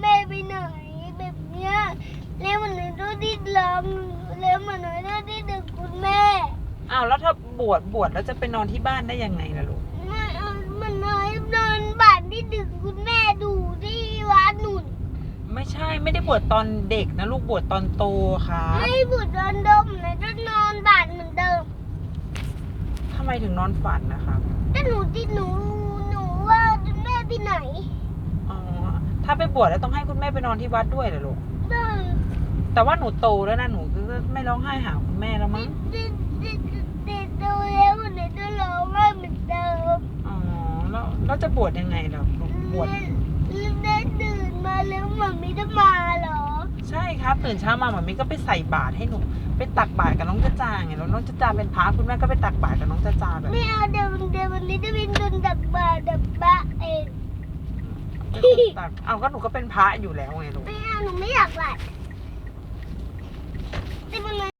แม่ไปไหนแบบเนี้ยแล้วมันหนูต้องดิ้นรนแล้วมันหนูต้องดิ้นดึงคุณแม่อ้าวแล้วถ้าบวชบวชแล้วจะไปนอนที่บ้านได้ยังไงล่ะลูกมันเอามันน้อยนอนบ้านที่ดึงคุณแม่ดูที่วัดหนุนไม่ใช่ไม่ได้บวชตอนเด็กนะลูกบวชตอนโตครับไม่บุดนอนดมเลยต้องนอนบ้านเหมือนเดิมทำไมถึงนอนฝันนะครับแต่หนูที่หนูว่าแม่ไปไหน อ๋อ ถ้าไปบวชแล้วต้องให้คุณแม่ไปนอนที่วัดด้วยเหรอลูกได้แต่ว่าหนูโตแล้วนะหนูก็ไม่ร้องไห้หาคุณแม่แล้วมั้งเด็กเด็กเด็กโตแล้วหนูจะร้องไห้เหมือนเดิมอ๋อแล้วแล้วจะบวชยังไงล่ะลูกบวชเล่นตื่นมาแล้วมันไม่ได้มาเหรอ ใช่ครับตื่นเช้ามาหมามิก็ไปใส่บาตรให้หนูไปตักบาตรกับน้องจ้าจาไงแล้วน้องจ้าจาเป็นพระคุณแม่ก็ไปตักบาตรกับน้องจ้าจาแบบไม่เอาเดี๋ยวเดี๋ยววันนี้จะเป็นโดนดักบาดักบะเอง เป็นคน ตักเอาก็หนูก็เป็นพระอยู่แล้วไงลูก ไม่เอาหนูไม่อยากหลัด